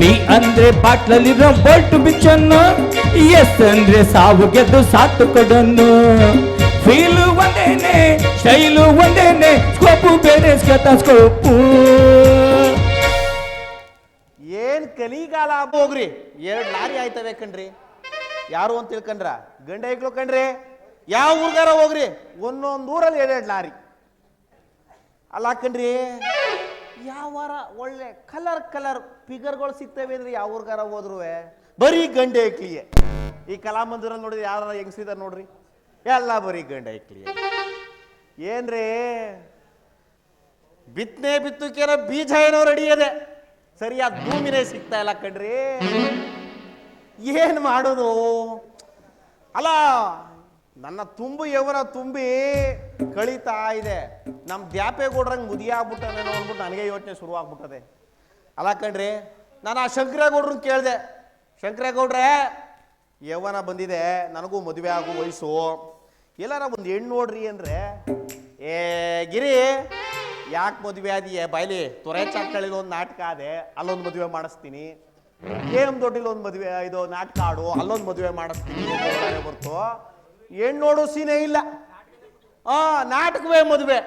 B ಅಂದ್ರೆ ಬಾಟ್ಲಲ್ಲಿ ಬೊಟ್ಟು ಬಿಚ್ಚನ್ನು, S ಅಂದ್ರೆ ಸಾವು ಗೆದ್ದು ಸಾತು ಕೊಡನ್ನು. ಫೀಲು ಒಂದೇನೆ, ಶೈಲು ಒಂದೇನೆ ಸ್ಕೋಪು ಬೇರೆ ಸ್ಕೋಪು ಏನ್ ಕಲಿಗಾಲ ಹೋಗ್ರಿ. ಎರಡ್ ಲಾರಿ ಆಯ್ತವೆ ಕಣ್ರಿ. ಯಾರು ಅಂತ ತಿಳ್ಕಂಡ್ರ? ಗಂಡ ಐಕ್ಳು ಕಣ್ರಿ. ಯಾವ ಊರ್ಗಾರ ಹೋಗ್ರಿ? ಒಂದೊಂದು ಊರಲ್ಲಿ ಎರಡೆರಡು ಲಾರಿ. ಅಲ್ಲ ಕಣ್ರಿ ಯಾವ ವಾರ ಒಳ್ಳೆ ಕಲರ್ ಕಲರ್ ಫಿಗರ್ಗಳು ಸಿಗ್ತವೆ ಅಂದ್ರೆ ಯಾವ ಊರ್ಗಾರ ಹೋದ್ರು ಬರೀ ಗಂಡೆ ಐಕ್ಲಿಯೇ ಈ ಕಲಾಮಂದಿರ ನೋಡಿದ್ರೆ ಯಾರ ಹೆಂಗಸಿದಾರೆ ನೋಡ್ರಿ? ಎಲ್ಲ ಬರೀ ಗಂಡೆ ಐಕ್ಲಿಯೇ ಏನ್ರಿ? ಬಿತ್ತನೆ ಬಿತ್ತುಕೇನೋ ಬೀಜ ಏನೋ ರೆಡಿ ಇದೆ. ಸರಿಯಾದ ಭೂಮಿನೇ ಸಿಗ್ತಾ ಇಲ್ಲ ಕಣ್ರಿ. ಏನ್ ಮಾಡೋದು? ಅಲ್ಲ ನನ್ನ ತುಂಬು ಯವನ ತುಂಬಿ ಕಳೀತಾ ಇದೆ. ನಮ್ಮ ದ್ಯಾಪೇಗೌಡ್ರಂಗೆ ಮುದಿ ಆಗ್ಬಿಟ್ಟನೇನೋ ಅಂದ್ಬಿಟ್ಟು ನನಗೆ ಯೋಚನೆ ಶುರುವಾಗ್ಬಿಟ್ಟದೆ. ಅಲ್ಲ ಕಣ್ರಿ, ನಾನು ಆ ಶಂಕರೇಗೌಡ್ರನ್ನ ಕೇಳಿದೆ. ಶಂಕರೇಗೌಡ್ರೆ, ಯವನ ಬಂದಿದೆ, ನನಗೂ ಮದುವೆ ಆಗೋ ವಯಸ್ಸು. ಎಲ್ಲಾರ ಒಂದು ಹೆಣ್ಣು ನೋಡ್ರಿ ಅಂದರೆ, ಏ ಗಿರಿ, ಯಾಕೆ ಮದುವೆ ಆದಿಯೇ ಬಾಯ್ಲಿ? ತೊರೆ ಚಾಕಳಿಲಿ ಒಂದು ನಾಟಕ ಆದೆ, ಅಲ್ಲೊಂದು ಮದುವೆ ಮಾಡಿಸ್ತೀನಿ. ಏಮ್ ದೊಡ್ಡಿಲ್ಲ ಒಂದು ಮದುವೆ, ಇದು ನಾಟಕ ಆಡು, ಅಲ್ಲೊಂದು ಮದುವೆ ಮಾಡಿಸ್ತೀನಿ ಅಂತ ಹೆಣ್ಣು ನೋಡೋ ಸೀನೇ ಇಲ್ಲ. ಆ, ನಾಟಕವೇ ಮದುವೆ.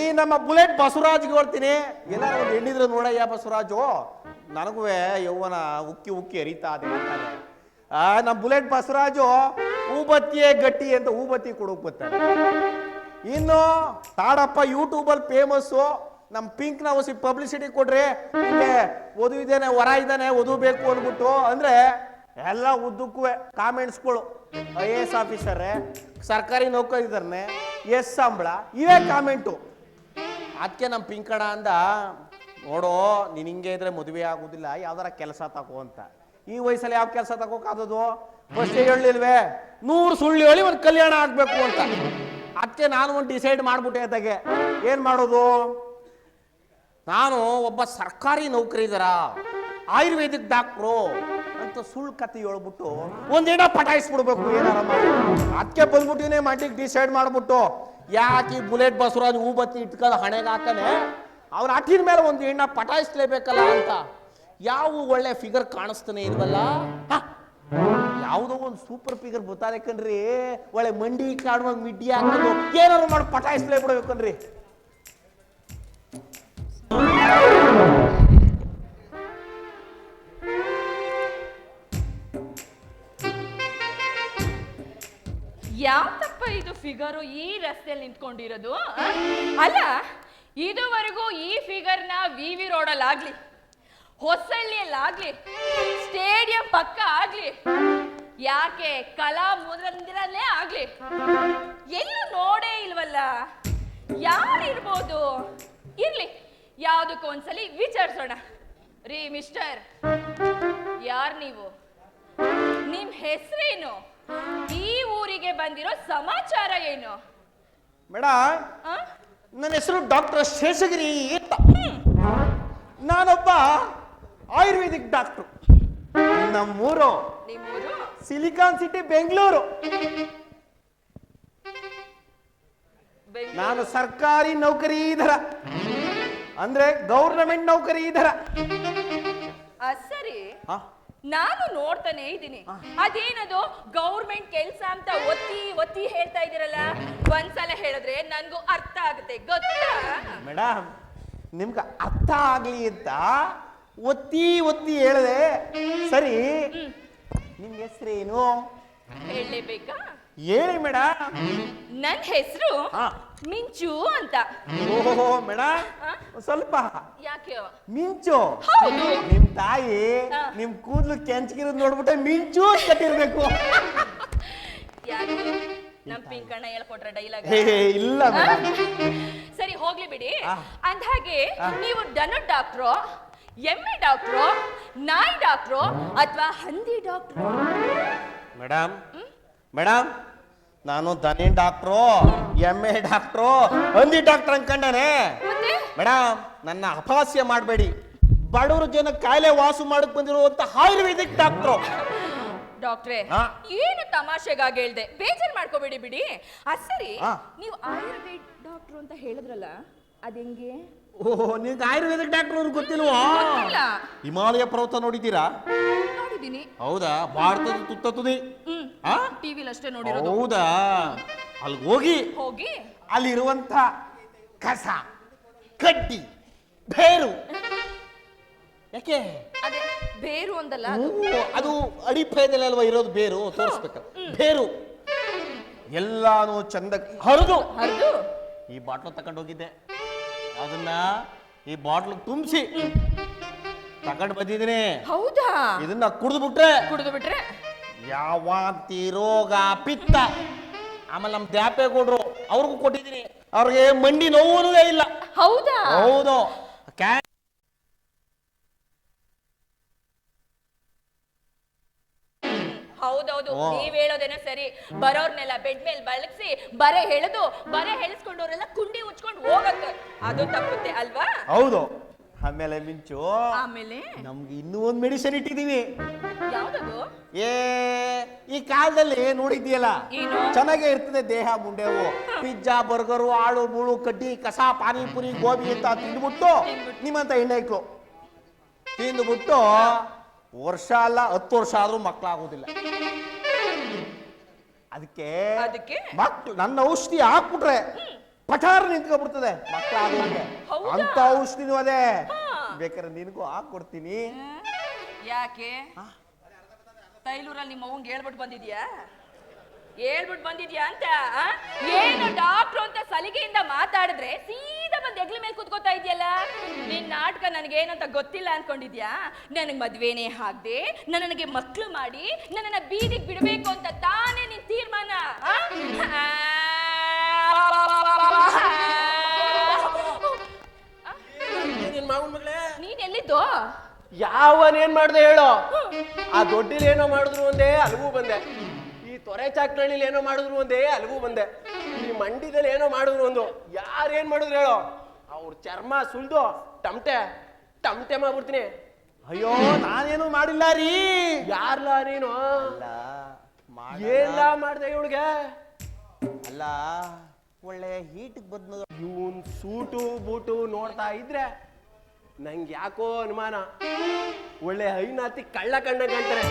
ಈ ನಮ್ಮ ಬುಲೆಟ್ ಬಸವರಾಜ್ಗೆ ಹೋಗ್ತೀನಿ ಎಲ್ಲರೂ ಒಂದು ಹೆಣ್ಣಿದ್ರೆ ನೋಡಯ್ಯ ಬಸವರಾಜು? ನನಗೂ ಯೌವನ ಉಕ್ಕಿ ಉಕ್ಕಿ ಅರಿತಾ ಅದೇ ಆ, ನಮ್ಮ ಬುಲೆಟ್ ಬಸವರಾಜು ಹೂಬತ್ತಿಯೇ ಗಟ್ಟಿ ಅಂತ ಊಬತ್ತಿ ಕೊಡೋಕ್ ಬರ್ತಾರೆ. ಇನ್ನು ತಾಡಪ್ಪ ಯೂಟ್ಯೂಬಲ್ಲಿ ಫೇಮಸ್ಸು. ನಮ್ಮ ಪಿಂಕ್ ಹೊಸಿ ಪಬ್ಲಿಸಿಟಿ ಕೊಡ್ರಿ. ಹಿಂಗೆ ಇದ್ದೇನೆ, ವರ ಇದ್ದಾನೆ ಒದುಬೇಕು ಬೇಕು ಅಂದ್ಬಿಟ್ಟು. ಅಂದ್ರೆ ಎಲ್ಲ ಉದ್ದಕ್ಕೂ ಕಾಮೆಂಟ್ಸ್ಗಳು ಐ ಎ ಎಸ್ ಆಫೀಸರೇ ಸರ್ಕಾರಿ ನೌಕರಿ ಇದ್ದಾನೆ ಎಸ್ ಸಂಬಳ, ಇವೇ ಕಾಮೆಂಟು ಅದಕ್ಕೆ ನಮ್ಮ ಪಿಂಕಣ ಅಂದ, ನೋಡೋ, ನೀನು ಹಿಂಗೆ ಇದ್ರೆ ಮದುವೆ ಆಗೋದಿಲ್ಲ, ಯಾವ್ದಾರ ಕೆಲಸ ತಗೋ ಅಂತ. ಈ ವಯಸ್ಸಲ್ಲಿ ಯಾವ ಕೆಲಸ ತಗೋಕಾದದು ಫಸ್ಟ್ ಹೇಳಿಲ್ವೇ ನೂರು ಸುಳ್ಳು ಹೇಳಿ ಒಂದು ಕಲ್ಯಾಣ ಆಗಬೇಕು ಅಂತ. ಅದಕ್ಕೆ ನಾನು ಒಂದು ಡಿಸೈಡ್ ಮಾಡ್ಬಿಟ್ಟೆ ಅದಕ್ಕೆ ಏನು ಮಾಡೋದು? ನಾನು ಒಬ್ಬ ಸರ್ಕಾರಿ ನೌಕರಿದಾರ, ಆಯುರ್ವೇದಿಕ್ ಡಾಕ್ಟ್ರು ಅಂತ ಸುಳ್ಳು ಕತೆ ಹೇಳ್ಬಿಟ್ಟು ಒಂದಿನ ಪಟಾಯಿಸ್ಬಿಡ್ಬೇಕು ಏನಾರ ಮಾಡಿ. ಅದಕ್ಕೆ ಬಂದ್ಬಿಟ್ಟಿನೇ ಮಟ್ಟಿಗೆ ಡಿಸೈಡ್ ಮಾಡ್ಬಿಟ್ಟು ಯಾಕೆ ಬುಲೆಟ್ ಬಸವರಾಜ್ ಹೂಬತ್ತಿ ಇಟ್ಕೊಂಡು ಹಣೆಗೆ ಹಾಕನೆ ಅವ್ರ ಅಟ್ಟಿನ ಮೇಲೆ ಒಂದು ಹೆಣ್ಣ ಪಟಾಯಿಸ್ಲೇಬೇಕಲ್ಲ ಅಂತ. ಯಾವ ಒಳ್ಳೆ ಫಿಗರ್ ಕಾಣಿಸ್ತಾನೆ ಇಲ್ವಲ್ಲ? ಹ, ಯಾವುದೋ ಒಂದು ಸೂಪರ್ ಫಿಗರ್ ಬರ್ತಾರೆ ಕಣ್ರಿ. ಒಳ್ಳೆ ಮಂಡಿ ಕಾಣುವಾಗ ಮಿಡ್ಡಿ ಹಾಕೋದು ಏನಾದ್ರು ಮಾಡಿ ಪಟಾಯಿಸ್ಲೇ ಬಿಡ್ಬೇಕನ್ರಿ ಯಾವತ್ತಪ್ಪ ಇದು ಫಿಗರು ಈ ರಸ್ತೆಯಲ್ಲಿ ನಿಂತ್ಕೊಂಡಿರೋದು? ಅಲ್ಲ, ಇದುವರೆಗೂ ಈ ಫಿಗರ್ನ ವಿ ವಿ ರೋಡಲ್ಲಾಗ್ಲಿ ಹೊಸಳ್ಳಿಯಲ್ಲಾಗ್ಲಿ ಸ್ಟೇಡಿಯಂ ಪಕ್ಕ ಆಗ್ಲಿ, ಯಾಕೆ ಕಲಾ ಮುದ್ರಂದಿರಲ್ಲೇ ಆಗ್ಲಿ, ಎಲ್ಲೂ ನೋಡೇ ಇಲ್ವಲ್ಲ? ಯಾರಿರ್ಬೋದು ಇರ್ಲಿ, ಯಾವುದಕ್ಕೂ ಒಂದ್ಸಲಿ ವಿಚಾರಿಸೋಣ. ರೀ ಮಿಸ್ಟರ್ ಯಾರ್ ನೀವು? ನಿಮ್ ಹೆಸರೇನು? ಈ ಊರಿಗೆ ಬಂದಿರೋ ಸಮಾಚಾರ ಏನು? ಮೇಡಮ್ ಆ? ನನ್ನ ಹೆಸರು ಡಾಕ್ಟರ್ ಶೇಷಗಿರಿ ಅಂತ. ನಾನೊಬ್ಬ ಆಯುರ್ವೇದಿಕ್ ಡಾಕ್ಟ್ರು. ನಮ್ಮೂರು ನಿಮ್ಮೂರು? Silicon city Bengaluru. ನಾನು ಸರ್ಕಾರಿ ನೌಕರಿಧರ ಅಂದ್ರೆ ಗೌರ್ನಮೆಂಟ್ ನೌಕರಿ ಇದರ. ಸರಿ. ಹಾ? ನಾನು ನೋಡ್ತಾನೆ ಇದ್ದೀನಿ. ಅದೇನದು? ಗೌರ್ಮೆಂಟ್ ಕೆಲ್ಸ ಅಂತ ಒತ್ತಿ ಒತ್ತಿ ಹೇಳ್ತಾ ಇದೀರಲ್ಲ ಒಂದ್ಸಲ ಹೇಳಿದ್ರೆ ನನ್ಗೂ ಅರ್ಥ ಆಗುತ್ತೆ. ಗೊತ್ತಾ? ಮೇಡಮ್ ನಿಮ್ಗೆ ಅರ್ಥ ಆಗ್ಲಿ ಅಂತ ಒತ್ತಿ ಒತ್ತಿ ಹೇಳಿದೆ. ಸರಿ ನಿಮ್ ಹೆಸರೇನು? ಹೇಳಲೇಬೇಕಾ? ಹೇಳಿ ಮೇಡ? ನನ್ ಹೆಸರು ಹಾ. ಮಿಂಚು ಅಂತ. ಓಹೋ ಮೇಡ. ಆ? ಸ್ವಲ್ಪ. ಯಾಕೆ? ಮಿಂಚು. ಹೌದು. ನಿಮ್ ತಾಯಿ ಹಾ. ನಿಮ್ ಕೂದ್ಲು ಕೆಂಚಗಿರೋದ್ ನೋಡ್ಬಿಟ್ಟೆ ಮಿಂಚು ಅಂತ ಕಟ್ಟಿರ್ಬೇಕು. ಯಾಕೆ? ನಮ್ ಪಿಂಕಣ್ಣ ಹೇಳ್ಕೊಟ್ರ ಡೈಲಾಗ್ ಹೇ ಇಲ್ಲ ಮೇಡಮ್ ಸರಿ ಹೋಗ್ಲಿ ಬಿಡಿ. ಆ. ಅಂದ್ಹಾಗೆ ನೀವು ದನ ಡಾಕ್ಟ್ರು ಎಮ್ಮೆ ಡಾಕ್ಟ್ರು ನಾಯಿ ಡಾಕ್ಟ್ರು ಅಥವಾ ಹಂದಿ ಡಾಕ್ಟ್ರು ಮೇಡಮ್ ಮೇಡಮ್ ನಾನು ದನಿ ಡಾಕ್ಟ್ರು ಎಮ್ಮೆ ಡಾಕ್ಟ್ರು. ಹಂದಿ ಡಾಕ್ಟರ್ ಅನ್ಕೊಂಡಾನೆ. ಮೇಡಮ್ ನನ್ನ ಅಪಹಾಸ್ಯ ಮಾಡಬೇಡಿ. ಬಡವರು ಜನ ಕಾಯಿಲೆ ವಾಸು ಮಾಡಕ್ ಬಂದಿರುವಂತ ಆಯುರ್ವೇದಿಕ್ ಡಾಕ್ಟ್ರು. ಡಾಕ್ಟ್ರೆ. ಏನು ತಮಾಷೆಗಾಗಿ ಹೇಳ್ದೆ? ಬೇಜಾರ್ ಮಾಡ್ಕೋಬೇಡಿ ಬಿಡಿ. ಅದ್ ಸರಿ. ನೀವು ಆಯುರ್ವೇದಿಕ್ ಡಾಕ್ಟ್ರು ಅಂತ ಹೇಳಿದ್ರಲ್ಲ ಅದೆಂಗೆ? ಓಹೋ ನಿಮ್ಗೆ ಆಯುರ್ವೇದಿಕ್ ಡಾಕ್ಟರ್ ಅವ್ರಿಗೆ ಗೊತ್ತಿಲ್ವೋ? ಹಿಮಾಲಯ ಪರ್ವತ ನೋಡಿದ್ದೀರಾ? ನೋಡಿದ್ದೀನಿ. ಹೌದಾ? ಭಾರತದ ತುತ್ತ ತುದಿ. ಹ್ಮ್. ಆ? ಟಿವಿಲಿ ಅಷ್ಟೇ ನೋಡಿರೋದು. ಹೌದಾ? ಅಲ್ಲಿಗೆ ಹೋಗಿ. ಹೋಗಿ. ಅಲ್ಲಿರುವಂತ ಕಸ ಕಡ್ಡಿ ಬೇರು. ಯಾಕೆ? ಅದೇ ಬೇರು ಒಂದಲ್ಲ ಹ್ಞೂ, ಅದು ಅಡಿಪಾಯದಲ್ಲಿ ಅಲ್ವಾ ಇರೋದು ಬೇರು ತೋರಿಸ್ಬೇಕು ಬೇರು. ಎಲ್ಲಾನು ಚಂದ ಹರಿದು. ಹರಿದು. ಈ ಬಾಟ್ಲು ತಗೊಂಡು ಹೋಗಿದ್ದೆ. ಅದನ್ನ ಈ ಬಾಟ್ಲ್ ತುಂಬಿಸಿ. ತಗೊಂಡು ಬಂದಿದ್ದೀನಿ. ಹೌದಾ? ಇದನ್ನ ಕುಡಿದು ಬಿಟ್ರೆ ಕುಡಿದು ಬಿಟ್ರೆ ಯಾವಾಂತಿ ರೋಗ ಪಿತ್ತ. ಆಮೇಲೆ ನಮ್ಮ ಕೊಡ್ರು ಅವ್ರಿಗೂ ಕೊಟ್ಟಿದ್ದೀನಿ. ಅವ್ರಿಗೆ ಮಂಡಿ ನೋವು ಇಲ್ಲ. ಹೌದಾ? ಹೌದು. ಕ್ಯಾ ಹೌದೌದು. ನೀವ್ ಹೇಳೋದೇನೋ ಸರಿ. ಬರೋರ್ನೆಲ್ಲ ಬೆಡ್ ಮೇಲೆ ಬಳಸಿ ಬರೆ ಹೇಳುದು ಬರೆ ಹೇಳಿಸ್ಕೊಂಡವ್ರೆಲ್ಲ ಕುಂಡಿ ಉಚ್ಕೊಂಡು ಹೋಗತ್ತೆ. ಅದು ತಪ್ಪುತ್ತೆ ಅಲ್ವಾ? ಹೌದು. ಆಮೇಲೆ ಮಿಂಚು ಆಮೇಲೆ? ನಮ್ಗೆ ಇನ್ನೂ ಒಂದ್ ಮೆಡಿಸಿನ್ ಇಟ್ಟಿದೀವಿ. ಯಾವ್ದದು? ಏ ಈ ಕಾಲದಲ್ಲಿ ನೋಡಿದ್ಯಲ್ಲ ಚೆನ್ನಾಗೆ ಚೆನ್ನಾಗೇ ಇರ್ತದೆ ದೇಹ ಮುಂಡೆವು ಪಿಜ್ಜಾ ಬರ್ಗರು ಆಳು ಮುಳು ಕಡ್ಡಿ ಕಸ ಪಾನಿಪುರಿ ಗೋಬಿ ಅಂತ ತಿಂದ್ಬಿಟ್ಟು ನಿಮ್ಮಂತ ಹೆಣ್ಣೈಕ್ಳು ತಿಂದ್ಬಿಟ್ಟು ವರ್ಷ ಅಲ್ಲ ಹತ್ತು ವರ್ಷ ಆದ್ರೂ ಮಕ್ಕಳಾಗೋದಿಲ್ಲ ಅದಕ್ಕೆ ಅದಕ್ಕೆ? ಮಕ್ಳು ನನ್ನ ಔಷಧಿ ಹಾಕ್ಬಿಟ್ರೆ ಪಠಾರ ನಿಂತ್ಕೊಬಿಡ್ತದೆ ಮಕ್ಕಳಾಗೋರಿಗೆ ಹೌದಾ? ಅಂತ ಔಷಧಿನೂ ಅದೇ. ಬೇಕಾದ್ರೆ ನಿನಗೂ ಹಾಕ್ಕೊಡ್ತೀನಿ. ಯಾಕೆ? ತೈಲೂರಲ್ಲಿ ನಿಮ್ಮ ಅವಂಗೆ ಹೇಳ್ಬಿಟ್ಟು ಬಂದಿದ್ಯಾ? ಹೇಳ್ಬಿಟ್ಟು ಬಂದಿದ್ಯಾ ಅಂತ ಆ? ಏನು ಡಾಕ್ಟ್ರು ಅಂತ ಸಲಿಗೆಯಿಂದ ಮಾತಾಡಿದ್ರೆ ಸೀದಾ ಬಂದ್. ನಿನ್ ನಾಟಕ ನನಗೇನಂತ ಗೊತ್ತಿಲ್ಲ ಅನ್ಕೊಂಡಿದ್ಯಾ? ನನಗ್ ಮದ್ವೆನೇ ಹಾಕ್ದೆ ನನಗೆ ಮಕ್ಳು ಮಾಡಿ ನನ್ನನ್ನ ಬೀದಿಗೆ ಬಿಡಬೇಕು ಅಂತ ತಾನೇ ನಿನ್ ತೀರ್ಮಾನ. ಆ? ಆ? ನಿನ್ ಮಾವನ್ ಮಗಳೇ? ನೀನ್ ಎಲ್ಲಿದ್ದು? ಯಾವನೇನ್ ಮಾಡ್ದೆ ಹೇಳೋ? ಆ ದೊಡ್ಡಿಲ್ ಏನೋ ಮಾಡಿದ್ರು ಒಂದೇ ಅಲ್ಗೂ ಬಂದೆ. ಈ ತೊರೆ ಚಾಕ್ನಳ್ಳಿಲಿ ಏನೋ ಮಾಡಿದ್ರು ಒಂದೇ ಅಲ್ಗೂ ಬಂದೆ. ಈ ಮಂಡಿದಲ್ಲಿ ಏನೋ ಮಾಡಿದ್ರು ಒಂದು ಯಾರೇನ್ ಮಾಡಿದ್ರು ಹೇಳೋ? ಅವ್ರ ಚರ್ಮ ಸುಲ್ದು. ಟಮಟೆ ಟಮಟೆ ಮಾಡ್ಬಿಡ್ತೀನಿ. ಅಯ್ಯೋ ನಾನೇನು ಮಾಡಿಲ್ಲ ರೀ. ಯಾರ್ಲಾ ನೀನು. ಏನ್ಲಾ ಮಾಡ್ದೆ ಇವಳಿಗೆ? ಅಲ್ಲ ಒಳ್ಳೆ ಹೀಟ್ ಬಂದ್ ಇವನ್ ಸೂಟು ಬೂಟು ನೋಡ್ತಾ ಇದ್ರೆ ನಂಗೆ ಯಾಕೋ ಅನುಮಾನ. ಒಳ್ಳೆ ಹೈನಾತಿ ಕಳ್ಳ ಕಂಡಂಗೆ ಅಂತಾರೆ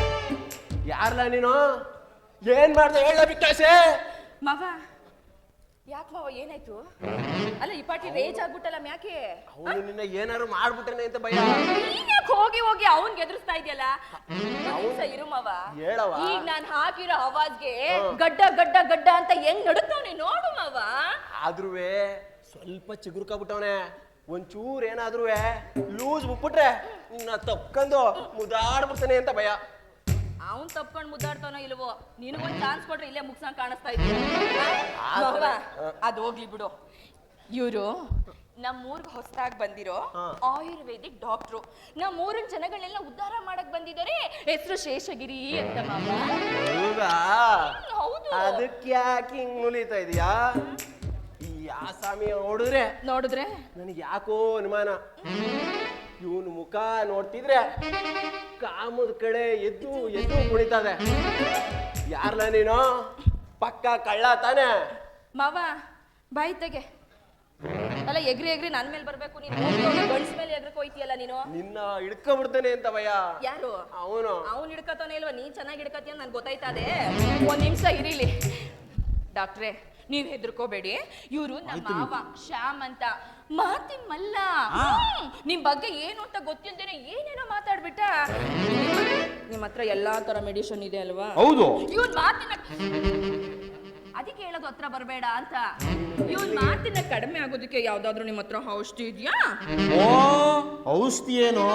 ಯಾರ್ಲ ನೀನು? ಏನ್ ಮಾಡ್ದೆ ಹೇಳ ಬಿಟ್ಟಾಸೆ ಮವ ಯಾಕೆ ಮಾವ ಏನಾಯ್ತು? ಅಲ್ಲ ಈ ಪಾಟಿ ರೇಜ್ ಆಗ್ಬಿಟ್ಟಲ್ಲ ಯಾಕೆ ಅವನು ನಿನ್ನ ಏನಾರು ಮಾಡ್ಬಿಟ್ರೇನೆ ಅಂತ ಭಯ. ನೀನ್ ಯಾಕೆ ಹೋಗಿ ಹೋಗಿ ಅವನ್ ಎದುರಿಸ್ತಾ ಇದೆಯಲ್ಲ? ಇರು ಮಾವ. ಹೇಳವ್ವ. ಈಗ ನಾನ್ ಹಾಕಿರೋ ಅವಾಜ್ಗೆ ಗಡ್ಡ ಗಡ್ಡ ಗಡ್ಡ ಅಂತ ಹೆಂಗ್ ನಡುತ್ತವನೆ ನೋಡು ಮಾವ. ಆದ್ರೂ ಸ್ವಲ್ಪ ಚಿಗುರ್ಕೊಬಿಟ್ಟವನೆ ಒಂಚೂರ್ ಏನಾದ್ರೂ ಲೂಸ್ ಬಿಟ್ಬಿಟ್ರೆ ನಿನ್ನ ತಪ್ಕೊಂಡು ಮುದಾಡ್ಬಿಡ್ತಾನೆ ಅಂತ ಭಯ. ಅವನ್ ತಪ್ಕೊಂಡು ಮುದ್ದಾಡ್ತಾನೋ ಇಲ್ವೋ ನಿನಗೊಂದು ಚಾನ್ಸ್ ಕೊಟ್ರೆ ಇಲ್ಲೇ ಮುಗ್ಸಂಗ್ ಕಾಣಿಸ್ತಾ ಇದ್ದೀನಿ ಅದು ಹೋಗ್ಲಿ ಬಿಡು. ಇವರು ನಮ್ಮೂರ್ಗೆ ಹೊಸದಾಗಿ ಬಂದಿರೋ ಆಯುರ್ವೇದಿಕ್ ಡಾಕ್ಟ್ರು. ನಮ್ಮೂರಿನ ಜನಗಳನ್ನೆಲ್ಲ ಉದ್ಧಾರ ಮಾಡಕ್ ಬಂದಿದ್ದಾರೆ. ಹೆಸರು ಶೇಷಗಿರಿ ಅಂತ ಮಾಮ. ಹೌದಾ? ಅದಕ್ಕೆ ಯಾಕೆ ಹಿಂಗ್ ಮುಲಿತಾ ಇದೀಯಾ? ಈ ಆಸಾಮಿ ನೋಡಿದ್ರೆ ನೋಡಿದ್ರೆ? ನನಗೆ ಯಾಕೋ ಅನುಮಾನ. ಇವನು ಮುಖ ನೋಡ್ತಿದ್ರೆ ಕಾಮದ ಕಡೆ ಎದ್ದು ಎದ್ದು ಕುಣಿತದೆ. ಯಾರ್ಲ ನೀನು? ಪಕ್ಕ ಕಳ್ಳ ತಾನೆ. ಮಾವ ಬಾಯಿ ತೆಗೆ. ಅಲ್ಲ ಎಗ್ರಿ ಎಗ್ರಿ ನನ್ ಮೇಲೆ ಬರ್ಬೇಕು ನೀನು ಗಂಡ್ಸ್ ಮೇಲೆ ಎಗ್ರಕ್ ಹೋಯ್ತಿಯಲ್ಲ ನೀನು? ನಿನ್ನ ಹಿಡ್ಕೊಂಡ್ಬಿಡ್ತಾನೆ ಅಂತ ಭಯ. ಯಾರು? ಅವನು. ಅವ್ನು ಹಿಡ್ಕತಾನೆ ಇಲ್ವಾ? ನೀನ್ ಚೆನ್ನಾಗಿ ಹಿಡ್ಕತೀಯ ನನ್ಗೆ ಗೊತ್ತಾಯ್ತದೆ ಒಂದ್ ನಿಮಿಷ ಇರಿಲಿ. ಡಾಕ್ಟ್ರೆ ನೀವ್ ಹೆದರ್ಕೋಬೇಡಿ. ಇವರು ನಮ್ಮ ಮಾವ ಶ್ಯಾಮ್ ಅಂತ. ಮಾತಿ ಮಲ್ಲ ಹ್ಮ್. ನಿಮ್ ಬಗ್ಗೆ ಏನು ಅಂತ ಗೊತ್ತಿಲ್ದೇನೆ ಏನೇನೋ ಮಾತಾಡ್ಬಿಟ್ಟ. ನಿಮ್ ಹತ್ರ ಎಲ್ಲಾ ತರ ಮೆಡಿಷನ್ ಇದೆ ಅಲ್ವಾ? ಹೌದು. ಇವನ್ ಮಾತಿನ ಅದಕ್ಕೆ ಹೇಳೋದು ಹತ್ರ ಬರಬೇಡ ಅಂತ. ಇವನ್ ಮಾತಿನ ಕಡಿಮೆ ಆಗೋದಕ್ಕೆ ಯಾವ್ದಾದ್ರು ನಿಮ್ಮ ಹತ್ರ ಔಷಧಿ ಇದೆಯಾ? ಓ ಔಷಧಿ ಏನು?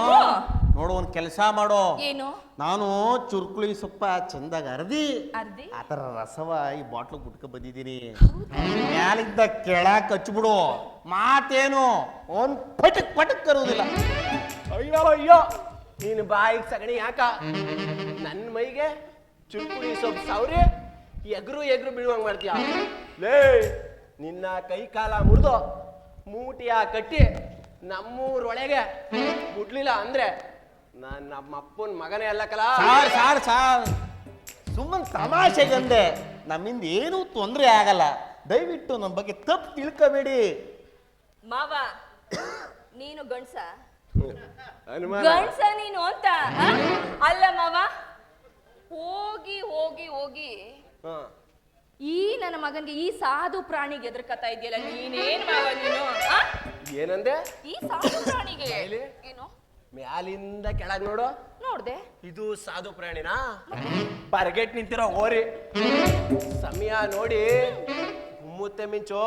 ನೋಡು ಒಂದ್ ಕೆಲಸ ಮಾಡೋ. ಏನು? ನಾನು ಚುರ್ಕುಳಿ ಸೊಪ್ಪ ಚಂದಾಗ ಅರ್ದಿ ಅರ್ದಿ ಆ ಥರ ರಸವ ಈ ಬಾಟ್ಲು ಕುಟ್ಕ ಬಂದಿದ್ದೀನಿ. ಮ್ಯಾಲಿದ್ದ ಕೆಳಕ್ ಹಚ್ಬಿಡು ಮಾತೇನು? ಒಂದ್ ಪಟಕ್ ಪಟಕ್ ಕರುವುದಿಲ್ಲ ಅಯ್ಯೋ ಅಯ್ಯೋ ನೀನು ಬಾಯಿಗೆ ಸಗಣಿ ಯಾಕ ನನ್ನ ಮೈಗೆ ಚುರುಕುಳಿ ಸೊಪ್ಪು ಸೌರಿ ಎಗ್ರು ಎಗ್ರು ಬೀಳುವಂಗ್ ಮಾಡ್ತೀಯ? ಲೇ ನಿನ್ನ ಕೈ ಕಾಲ ಮುರಿದು ಮೂಟಿಯ ಕಟ್ಟಿ ನಮ್ಮೂರೊಳಗೆ ಬಿಡ್ಲಿಲ್ಲ ಅಂದ್ರೆ ನಾನು ನಮ್ಮ ಅಪ್ಪನ ಮಗನೇ ಕಲಾ. Sir sir sir. ಸುಮ್ಮನೆ ತಮಾಷೆಗಂದೆ ನಮ್ಮಿಂದ ಏನೂ ತೊಂದರೆ ಆಗಲ್ಲ. ದಯವಿಟ್ಟು ನಮ್ಮ ಬಗ್ಗೆ ತಪ್ಪು ತಿಳ್ಕೊಬೇಡಿ. ಮಾವ ನೀನು ಗಂಡ್ಸ? ಅನುಮಾನ. ಗಂಡ್ಸ ನೀನು ಅಂತ? ಆ? ಅಲ್ಲ ಮಾವ ಹೋಗಿ ಹೋಗಿ ಹೋಗಿ. ಈ ನನ್ನ ಮಗನ್ಗೆ ಈ ಸಾಧು ಪ್ರಾಣಿಗೆ ಎದುರ್ಕತಾ ಇದೆಯಲ್ಲ ನೀನೇನ್ ನೀನು? ಆ? ಏನಂದೆ? ಈ ಸಾಧು ಪ್ರಾಣಿಗೆ. ಎಲ್ಲಿ? ಏನು? ಮ್ಯಾಲಿಂದ ಕೆಳಗ್ ನೋಡು. ನೋಡ್ದೆ. ಇದು ಸಾಧು ಪ್ರಾಣಿನಾ? ಪರ್ಗೆಟ್ ನಿಂತಿರೋ ಹೋರಿ. ಸಮಯ ನೋಡಿ. ಮುತ್ತೆ ಮಿಂಚು.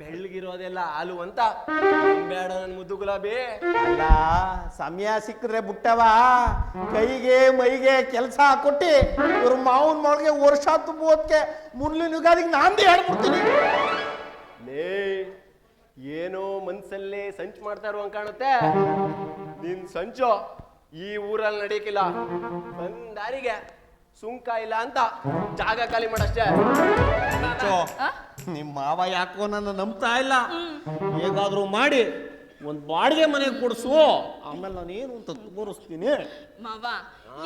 ಬೆಳ್ಳಗಿರೋದೆಲ್ಲ ಹಾಲು ಅಂತ. ಬೇಡ ನನ್ ಮುದ್ದು ಗುಲಾಬಿ. ಅಲ್ಲ ಸಮಯ ಸಿಕ್ಕಿದ್ರೆ ಬುಟ್ಟವ. ಕೈಗೆ ಮೈಗೆ ಕೆಲಸ ಕೊಟ್ಟಿ ಇವ್ರ ಮಾವನ್ ಮಗಳಿಗೆ ವರ್ಷ ತುಂಬೋದಕ್ಕೆ ಮುರ್ಲಿನ ಯುಗಾದಿಗೆ ನಾಂದಿ ಹೇಳ್ಬಿಡ್ತೀನಿ ಲೇ ಏನೋ ಮನ್ಸಲ್ಲೇ ಸಂಚ್ ಮಾಡ್ತಾ ಇರುವಂಗ್ ಕಾಣುತ್ತೆ. ನಿನ್ ಸಂಚು ಈ ಊರಲ್ಲಿ ನಡೆಯಕ್ಕಿಲ್ಲ ಬಂದಾರಿಗೆ ದಾರಿಗೆ ಸುಂಕ ಇಲ್ಲ ಅಂತ ಜಾಗ ಖಾಲಿ ಮಾಡಷ್ಟೇ. ಚೋ, ನಿಮ್ ಮಾವ ಯಾಕೋ ನನ್ನ ನಂಬ್ತಾ ಇಲ್ಲ. ಹೇಗಾದ್ರೂ ಮಾಡಿ ಒಂದ್ ಬಾಡಿಗೆ ಮನೆಗೆ ಕೊಡ್ಸು. ಆಮೇಲೆ ನಾನೇನು ಅಂತ ತೋರಿಸ್ತೀನಿ. ಮಾವ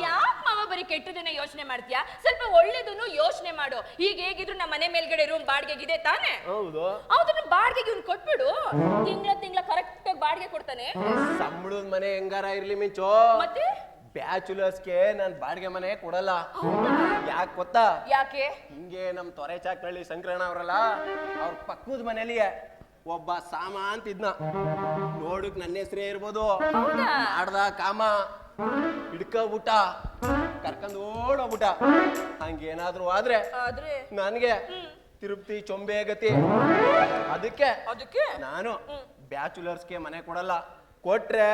ಯಾಕ್ ಮಾವ ಬರೀ ಕೆಟ್ಟದನ್ನ ಯೋಚನೆ ಮಾಡ್ತೀಯಾ? ಸ್ವಲ್ಪ ಒಳ್ಳೇದನ್ನು ಯೋಚನೆ ಮಾಡು. ಈಗ ಹೇಗಿದ್ರು ನಮ್ಮ ಮನೆ ಮೇಲ್ಗಡೆ ರೂಮ್ ಬಾಡಿಗೆಗಿದೆ ತಾನೇ? ಹೌದು. ಅದನ್ನ ಬಾಡಿಗೆಗೆ ಇವ್ನು ಕೊಟ್ಬಿಡು. ತಿಂಗಳ ತಿಂಗಳ ಕರೆಕ್ಟ್ ಬಾಡಿಗೆ ಕೊಡ್ತಾನೆ. ಸಂಬಳದ ಮನೆ ಹೆಂಗಾರ ಇರ್ಲಿ ಮಿಂಚೋ? ಮತ್ತೆ? ಬ್ಯಾಚುಲರ್ಸ್ಗೆ ನಾನು ಬಾಡಿಗೆ ಮನೆ ಕೊಡಲ್ಲ. ಯಾಕೆ ಗೊತ್ತಾ? ಯಾಕೆ? ಹಿಂಗೆ ನಮ್ ತೊರೆ ಚಾಕ್ರಳ್ಳಿ ಸಂಕ್ರಣ ಅವರಲ್ಲ ಅವ್ರ ಪಕ್ಕದ ಮನೇಲಿ ಒಬ್ಬ ಸಾಮ ಅಂತ ಇದ್ನ. ನೋಡಕ್ ನನ್ನ ಹೆಸರೇ ಇರ್ಬೋದು? ಮಾಡ್ದ ಕಾಮ ಹಿಡ್ಕೊಬಿಟ್ಟ ಕರ್ಕೊಂಡು ಓಡೋಗ್ಬಿಟ್ಟ ಹಂಗೇನಾದ್ರೂ ಆದ್ರೆ ಆದ್ರೆ? ನನ್ಗೆ ತಿರುಪತಿ ಚೊಂಬೆ ಗತಿ. ಅದಕ್ಕೆ ಅದಕ್ಕೆ? ನಾನು ಬ್ಯಾಚುಲರ್ಸ್ಗೆ ಮನೆ ಕೊಡಲ್ಲ. ಕೊಟ್ರೆ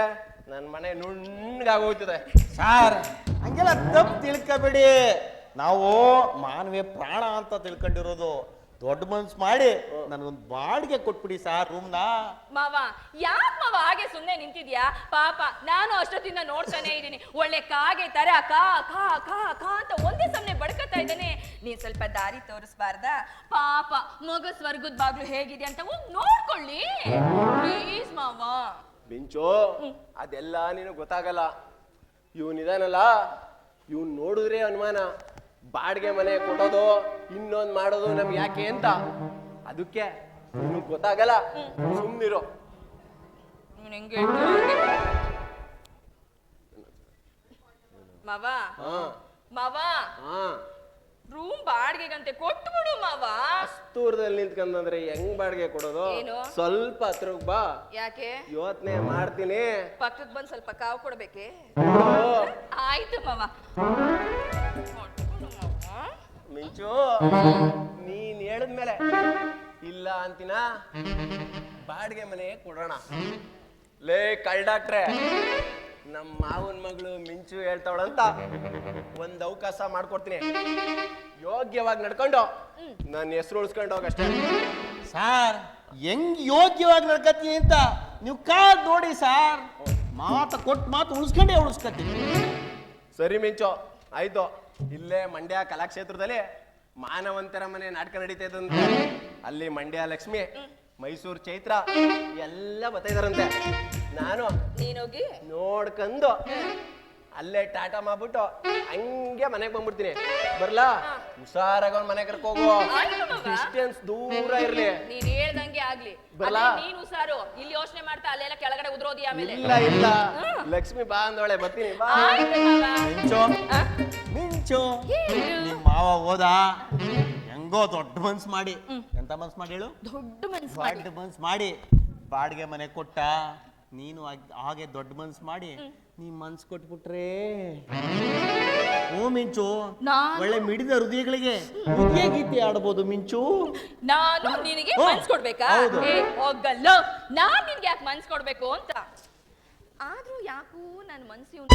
ನನ್ ಮನೆ ನುಣ್ಣಗಾಗೋಗ್ತದೆ ಸಾರ್. ಹಂಗೆಲ್ಲ ತಪ್ಪು ತಿಳ್ಕೊಬೇಡಿ. ನಾವು ಮಾನವೀಯ ಪ್ರಾಣ ಅಂತ ತಿಳ್ಕೊಂಡಿರೋದು ದೊಡ್ಡ ಮನ್ಸ್ ಮಾಡಿ ನನಗೊಂದು ಬಾಡಿಗೆ ಕೊಟ್ಬಿಡಿ ಸಾರ್ ರೂಮ್ನ. ಮಾವ ಯಾಕ್ ಮಾವ ಹಾಗೆ ಸುಮ್ನೆ ನಿಂತಿದ್ಯಾ? ಪಾಪ ನಾನು ಅಷ್ಟೊತ್ತಿಂದ ನೋಡ್ತಾನೆ ಇದ್ದೀನಿ. ಒಳ್ಳೆ ಕಾಗೆ ತರ ಕಾ ಕಾ ಕಾ ಕಾ ಅಂತ ಒಂದೇ ಸಮನೆ ಬಡ್ಕತಾ ಇದ್ದಾನೆ. ನೀನ್ ಸ್ವಲ್ಪ ದಾರಿ ತೋರಿಸ್ಬಾರ್ದಾ? ಪಾಪ ಮಗ ಸ್ವರ್ಗದ ಬಾಗ್ಲು ಹೇಗಿದೆ ಅಂತ ಹೋಗಿ ನೋಡ್ಕೊಳ್ಳಿ. ಪ್ಲೀಸ್ ಮಾವ. ಮಿಂಚು? ಅದೆಲ್ಲ ನೀನು ಗೊತ್ತಾಗಲ್ಲ. ಇವನಿದಾನಲ್ಲ ಇವ್ನು ನೋಡಿದ್ರೆ ಅನುಮಾನ. ಬಾಡಿಗೆ ಮನೆ ಕೊಡೋದು ಇನ್ನೊಂದು ಮಾಡೋದು ನಮ್ಗೆ ಯಾಕೆ ಅಂತ. ಅದಕ್ಕೆ ನಿನಗ್ ಗೊತ್ತಾಗಲ್ಲ. ಸುಮ್ನಿರು. ನೀನ್ ಹೆಂಗೆ ಹೇಳ್ತೀಯ ಹಂಗೆ. ಮಾವ. ಹಾ. ಮಾವ. ಹಾ. ರೂಮ್ ಬಾಡಿಗೆಗಂತೆ ಕೊಟ್ಬಿಡು ಮಾವ. ದೂರದಲ್ಲಿ ನಿಂತ್ಕೊಂಡ್ರೆ ಹೆಂಗ್ ಬಾಡಿಗೆ ಕೊಡೋದು? ಏನು? ಸ್ವಲ್ಪ ಹತ್ರಕ್ ಬಾ. ಯಾಕೆ? ಯೋಚನೆ ಮಾಡ್ತೀನಿ. ಪಕ್ಕಕ್ಕೆ ಬಂದ್ ಸ್ವಲ್ಪ ಕಾವು ಕೊಡ್ಬೇಕೆ? ಓ, ಆಯ್ತು ಮಾವ. ಕೊಟ್ಬಿಡು ಮಾವ. ಮಿಂಚು ನೀನ್ ಹೇಳಿದ್ಮೇಲೆ ಇಲ್ಲ ಅಂತಿನ? ಬಾಡಿಗೆ ಮನೆ ಕೊಡೋಣ. ಲೇ ಕಳ್ಡಾಕ್ಟ್ರೆ ನಮ್ಮ ಮಾವನ್ ಮಗಳು ಮಿಂಚು ಹೇಳ್ತಾವಳಂತ ಒಂದು ಅವಕಾಶ ಮಾಡ್ಕೊಡ್ತೀನಿ. ಯೋಗ್ಯವಾಗಿ ನಡ್ಕೊಂಡು ನನ್ನ ಹೆಸರು ಉಳಿಸ್ಕೊಂಡು ಹೋಗಷ್ಟೇ ಸಾರ್ ಹೆಂಗ್ ಯೋಗ್ಯವಾಗಿ ನಡ್ಕತ್ತೀನಿ ಅಂತ ನೀವು ಕಾದ್ ನೋಡಿ ಸಾರ್. ಮಾತು ಕೊಟ್ಟು ಮಾತು ಉಳಿಸ್ಕೊಂಡೇ ಉಳಿಸ್ಕತ್ತೀನಿ. ಸರಿ ಮಿಂಚು ಆಯ್ತು. ಇಲ್ಲೇ ಮಂಡ್ಯ ಕಲಾಕ್ಷೇತ್ರದಲ್ಲಿ ಮಾನವಂತರ ಮನೆ ನಾಟಕ ನಡೀತಾ ಇದ್ದಂತೆ ಅಲ್ಲಿ ಮಂಡ್ಯ ಲಕ್ಷ್ಮಿ ಮೈಸೂರು ಚೈತ್ರ ಎಲ್ಲ ಬರ್ತಾ ಇದಾರಂತೆ ನಾನು ನೀನೋಗಿ? ನೋಡ್ಕಂದು ಅಲ್ಲೇ ಟಾಟಾ ಮಾಡ್ಬಿಟ್ಟು ಹಂಗೆ ಮನೆಗೆ ಬಂದ್ಬಿಡ್ತೀನಿ. ಬರ್ಲಾ? ಹುಷಾರಾಗ ಅವ್ನ ಮನೆ ಕರ್ಕೋಗು ಡಿಸ್ಟೆನ್ಸ್ ದೂರ ಇರ್ಲಿ. ನೀನ್ ಹೇಳ್ದಂಗೆ ಆಗ್ಲಿ. ಬರ್ಲಾ? ಅದೇ ನೀನ್ ಹುಷಾರು. ಇಲ್ಲಿ ಯೋಚನೆ ಮಾಡ್ತಾ ಅಲ್ಲೆಲ್ಲ ಕೆಳಗಡೆ ಉದ್ರೋದಿ ಆಮೇಲೆ. ಇಲ್ಲ ಇಲ್ಲ. ಲಕ್ಷ್ಮಿ ಬಾ ಅಂದವಳೆ ಬರ್ತೀನಿ ಬಾ. ಮಿಂಚು? ಮಿಂಚು? ನಿಮ್ ಮಾವ ಹೋದ? ಹೆಂಗೋ ದೊಡ್ಡ ಮನ್ಸ್ ಮಾಡಿ. ಎಂತ ಮನ್ಸ್ ಮಾಡಿ ಹೇಳು? ದೊಡ್ಡ ಮನ್ಸ್ ದೊಡ್ಡ ಮನ್ಸ್ ಮಾಡಿ. ಬಾಡಿಗೆ ಮನೆ ಕೊಟ್ಟ? ನೀನು ಹಾಗ್- ಹಾಗೆ ದೊಡ್ಡ ಮನ್ಸ್ ಮಾಡಿ ನೀ ಮನ್ಸ್ ಕೊಟ್ಬಿಟ್ರೆ. ಓ ಮಿಂಚು ನಾನು- ಒಳ್ಳೆ ಮಿಡಿದ ಹೃದಯಗಳಿಗೆ ಹೃದಯ ಗೀತೆ ಆಡ್ಬೋದು ಮಿಂಚು. ನಾನು ನಿನಗೆ ಓ, ಮನ್ಸ್ ಕೊಡ್ಬೇಕಾ? ಹೌದು. ಏ ಹೋಗಲ್ಲ. ನಾನ್ ನಿನ್ಗೆ ಯಾಕೆ ಮನ್ಸ್ ಕೊಡ್ಬೇಕು ಅಂತ? ಆದ್ರೂ ಯಾಕೂ ನನ್ನ ಮನ್ಸು